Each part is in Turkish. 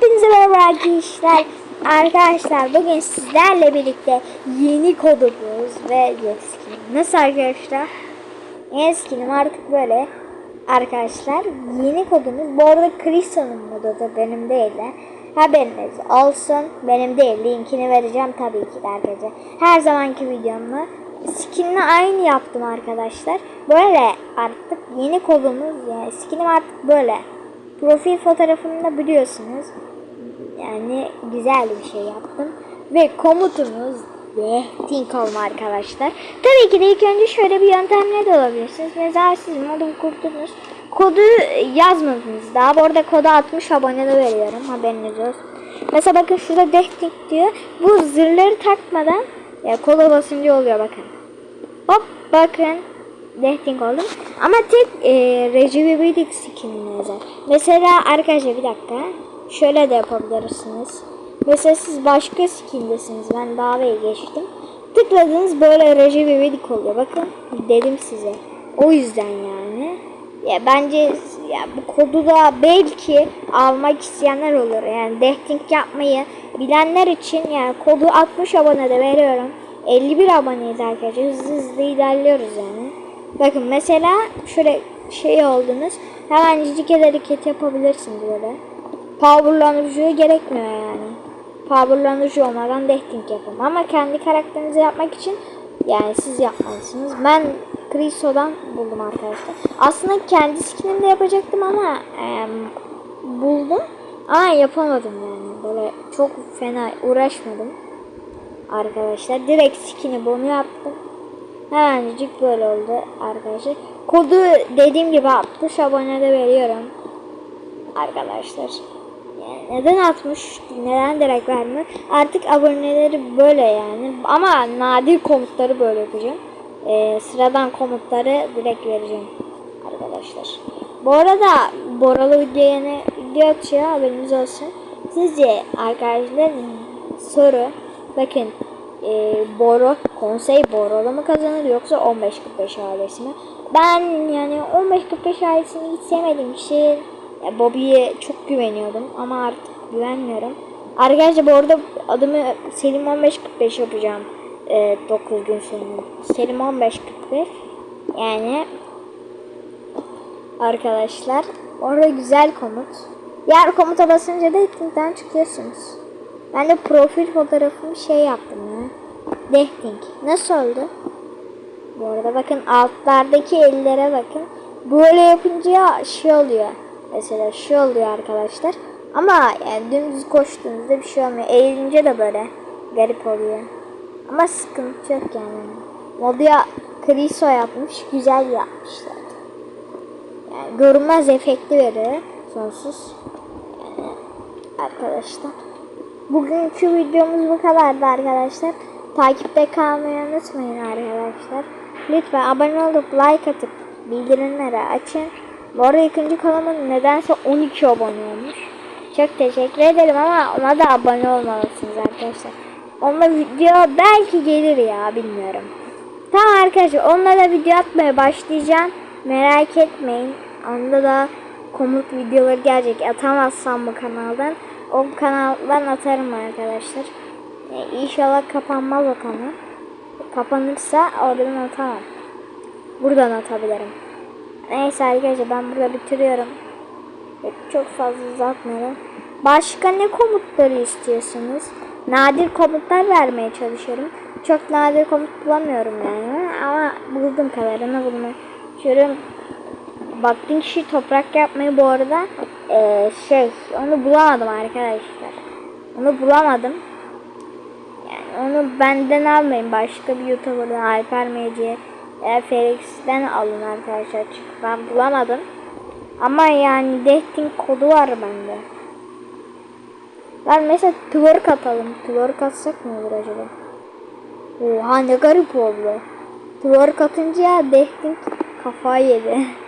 Hepinize merhaba arkadaşlar. Arkadaşlar bugün sizlerle birlikte yeni kodumuz ve skin. Nasıl arkadaşlar? Yeni skinim artık böyle. Arkadaşlar yeni kodumuz. Bu arada Kristo'nun modu da benim değil de. Haberiniz olsun. Benim değil. Linkini vereceğim tabii ki de arkadaşlar. Her zamanki videomla skinle aynı yaptım arkadaşlar. Böyle artık yeni kodumuz yani skinim artık böyle. Profil fotoğrafımda biliyorsunuz. Yani güzel bir şey yaptım. Ve komutumuz ve think olma arkadaşlar. Tabii ki de ilk önce şöyle bir yöntemle de olabilirsiniz. Mesela siz modu kurdunuz. Kodu yazmadınız daha. Bu arada kodu 60 abone de veriyorum. Haberiniz olsun. Mesela bakın şurada dehting diyor. Bu zırhları takmadan ya koda basınca oluyor bakın. Hop bakın Dehting oldum. Ama tek e, Rejuvenating skinine özel. Mesela arkadaşlar bir dakika. Şöyle de yapabilirsiniz. Mesela siz başka skindesiniz. Ben davaya geçtim. Tıkladınız böyle Rejuvenating oluyor. Bakın dedim size. O yüzden yani. Ya bence ya bu kodu da belki almak isteyenler olur. Yani dehting yapmayı bilenler için yani kodu 60 abone de veriyorum. 51 aboneyiz arkadaşlar. Hızlı hızlı ilerliyoruz yani. Bakın mesela şöyle şey oldunuz. Hemencik hareket yapabilirsiniz böyle. Powerlanıcıya gerekmiyor yani. Powerlanıcı olmadan dehting yapın. Ama kendi karakterinizi yapmak için yani siz yapmalısınız. Ben Kriso'dan buldum arkadaşlar. Aslında kendi skinimde yapacaktım ama e, buldum. Ama yapamadım yani. Böyle çok fena uğraşmadım. Arkadaşlar direkt skin'i bunu yaptım. Hemencik böyle oldu arkadaşlar. Kodu dediğim gibi 60 abone de veriyorum. Arkadaşlar. Yani neden 60? Neden direkt vermiyor? Artık aboneleri böyle yani. Ama nadir komutları böyle yapacağım. Ee, sıradan komutları direkt vereceğim. Arkadaşlar. Bu arada Boralı video yeni video atıyor haberiniz olsun. Sizce arkadaşlar soru bakın e, Boro, konsey Boro'da mı kazanır yoksa 15-45 ailesi mi? Ben yani 15-45 ailesini hiç sevmediğim için Bobby'ye çok güveniyordum ama artık güvenmiyorum. Arkadaşlar bu arada adımı Selim 15-45 yapacağım. E, 9 gün sonra. Selim 15-45 yani arkadaşlar orada güzel komut. Diğer komuta basınca da etkinden çıkıyorsunuz. Ben de profil fotoğrafımı şey yaptım ya. Dehting. Nasıl oldu? Bu arada bakın altlardaki ellere bakın. Böyle yapınca şey oluyor. Mesela şey oluyor arkadaşlar. Ama yani dümdüz koştuğunuzda bir şey olmuyor. Eğilince de böyle garip oluyor. Ama sıkıntı yok yani. Moduya Kriso yapmış. Güzel yapmışlar. Yani görünmez efekti veriyor. Sonsuz. Yani arkadaşlar. Bugünkü videomuz bu kadardı arkadaşlar. Takipte kalmayı unutmayın arkadaşlar. Lütfen abone olup like atıp bildirimleri açın. Bu arada ikinci kanalıma nedense 12 abone olmuş. Çok teşekkür ederim ama ona da abone olmalısınız arkadaşlar. Onunla video belki gelir ya bilmiyorum. Tamam arkadaşlar onunla da video atmaya başlayacağım. Merak etmeyin. Onda da komut videoları gelecek. Atamazsam bu kanaldan. O kanaldan atarım arkadaşlar. E, inşallah kapanmaz o kanal. Kapanırsa oradan atamam. Buradan atabilirim. Neyse arkadaşlar ben burada bitiriyorum. E, Çok fazla uzatmayalım. Başka ne komutları istiyorsunuz? Nadir komutlar vermeye çalışıyorum. Çok nadir komut bulamıyorum yani. Ama bulduğum kadarını bulmaya çalışıyorum. Baktığım kişi toprak yapmayı bu arada e, şey onu bulamadım arkadaşlar. Onu bulamadım. Yani onu benden almayın. Başka bir YouTuber'dan Alper Meci veya Felix'ten alın arkadaşlar. Çünkü ben bulamadım. Ama yani dating kodu var bende. Ben mesela twerk atalım. Twerk atsak ne olur acaba? Oha ne garip oldu. Twerk atınca dating kafayı yedi.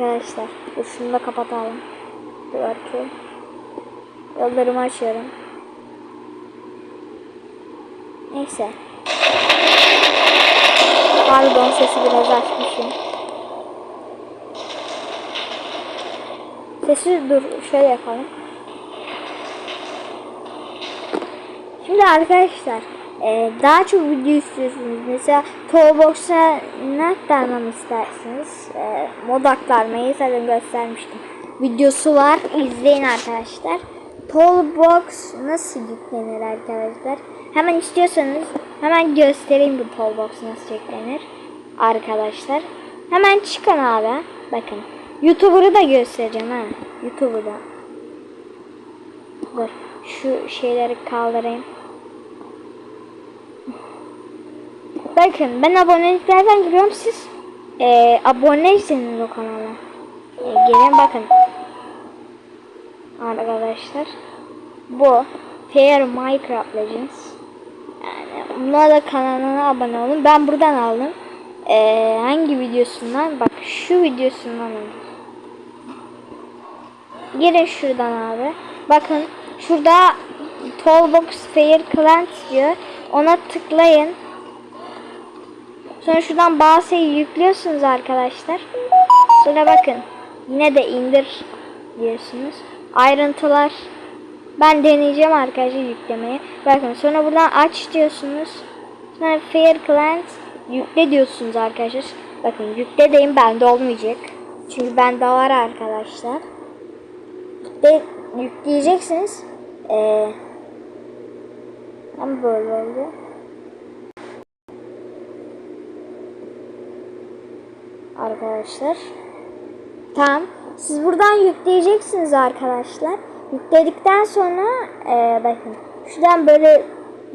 arkadaşlar. Işını da kapatalım. Belki. Yollarımı açıyorum. Neyse. Pardon sesi biraz açmışım. Sesi dur şöyle yapalım. Şimdi arkadaşlar e, daha çok video istiyorsunuz. Mesela Toolbox'a ne aktarmamı istersiniz? E, mod aktarmayı zaten göstermiştim. Videosu var. İzleyin arkadaşlar. Toolbox nasıl yüklenir arkadaşlar? Hemen istiyorsanız hemen göstereyim bu Toolbox nasıl yüklenir. Arkadaşlar. Hemen çıkın abi. Bakın. YouTuber'ı da göstereceğim ha. YouTuber'ı da. Dur. Şu şeyleri kaldırayım. Bakın ben aboneliklerden giriyorum siz e, aboneyseniz o kanala. E, gelin bakın. Arkadaşlar. Bu Fair Minecraft Legends. Yani bunlar da kanalına abone olun. Ben buradan aldım. E, hangi videosundan? Bak şu videosundan aldım. Girin şuradan abi. Bakın şurada Toolbox Fair Client diyor. Ona tıklayın. Sonra şuradan bazı şeyi yüklüyorsunuz arkadaşlar. Sonra bakın. Yine de indir diyorsunuz. Ayrıntılar. Ben deneyeceğim arkadaşlar yüklemeyi. Bakın sonra buradan aç diyorsunuz. Sonra Fair Client yükle diyorsunuz arkadaşlar. Bakın yükle deyin bende olmayacak. Çünkü bende var arkadaşlar. De yükleyeceksiniz. Ee, ama böyle oldu. Arkadaşlar. Tamam. Siz buradan yükleyeceksiniz arkadaşlar. Yükledikten sonra ee, bakın. Şuradan böyle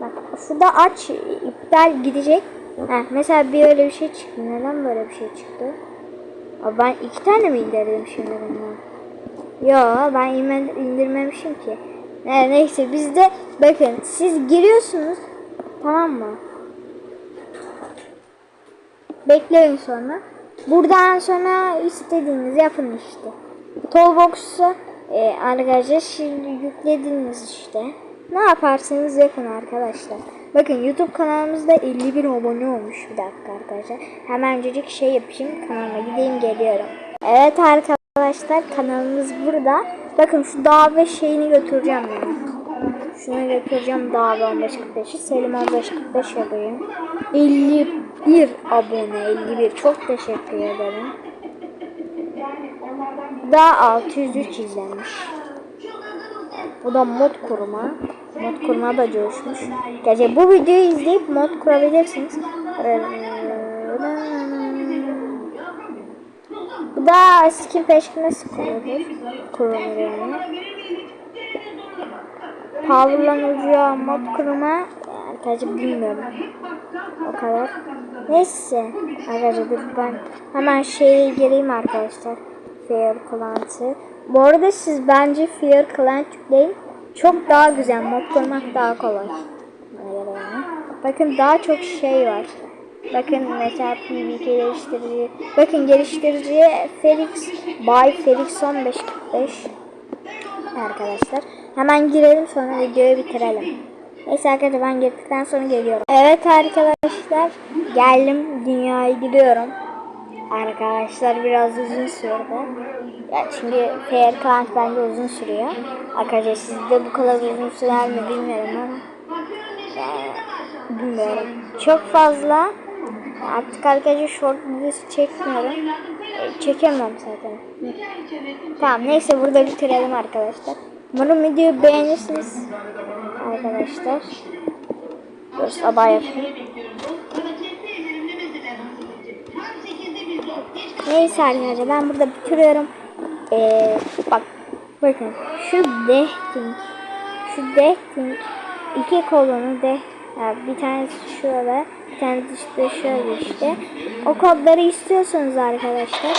bak şurada aç iptal gidecek. Heh, mesela bir öyle bir şey çıktı. Neden böyle bir şey çıktı? Aa, ben iki tane mi indirdim şimdi bundan? Yo ben indirmemişim ki. Ne, neyse bizde bakın siz giriyorsunuz tamam mı? Bekleyin sonra. Buradan sonra istediğinizi yapın işte. Toolbox'u e, arkadaşlar şimdi yüklediniz işte. Ne yaparsanız yapın arkadaşlar. Bakın YouTube kanalımızda 50 bin abone olmuş bir dakika arkadaşlar. Hemencecik şey yapayım kanalıma gideyim geliyorum. Evet arkadaşlar kanalımız burada. Bakın şu dağ ve şeyini götüreceğim yani. Şunu götüreceğim dağ ve 1545'i. Selim 1545 yapayım. 51 abone 51 çok teşekkür ederim. Daha 603 izlenmiş. Bu da mod kurma. Mod kurma da coşmuş. Gerçi bu videoyu izleyip mod kurabilirsiniz. Bu da skin peşkine kurulur. Kurulur. Powerlanıcıya mod kurma. Arkadaşlar bilmiyorum. O kadar. Neyse. Arkadaşlar ben hemen şeye gireyim arkadaşlar. Fair Client'ı. Bu arada siz bence Fair Client yükleyin. Çok daha güzel. Mod kurmak daha kolay. Bakın daha çok şey var. Bakın mesela PvP geliştirici. Bakın geliştiriciye Felix by Felix 1545 arkadaşlar. Hemen girelim sonra videoyu bitirelim. Neyse arkadaşlar ben girdikten sonra geliyorum. Evet arkadaşlar geldim dünyaya gidiyorum. Arkadaşlar biraz uzun sürdü. Ya çünkü Fair Client bence uzun sürüyor. Arkadaşlar sizde bu kadar uzun sürer mi bilmiyorum ama. Yani, bilmiyorum. Çok fazla artık arkadaşlar short videosu çekmiyorum. E, çekemem zaten. Tamam neyse burada bitirelim arkadaşlar. Umarım videoyu beğenirsiniz. Arkadaşlar. Dur sabah yapayım. Neyse arkadaşlar ben burada bitiriyorum. Ee, bak bakın şu dehting şu dehting iki kolonu de yani bir tanesi şöyle bir tanesi işte şöyle işte o kodları istiyorsanız arkadaşlar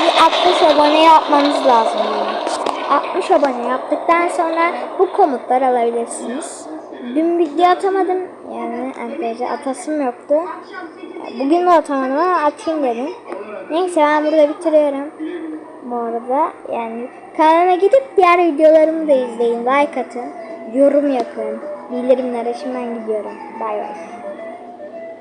bir 60 abone yapmanız lazım yani. 60 abone yaptıktan sonra bu komutları alabilirsiniz. Dün video atamadım yani arkadaşlar atasım yoktu. Bugün de atamadım ama atayım dedim. Neyse ben burada bitiriyorum. Bu arada yani kanalıma gidip diğer videolarımı da izleyin. Like atın. Yorum yapın. Bildirimlere şimdi ben gidiyorum. Bay bay.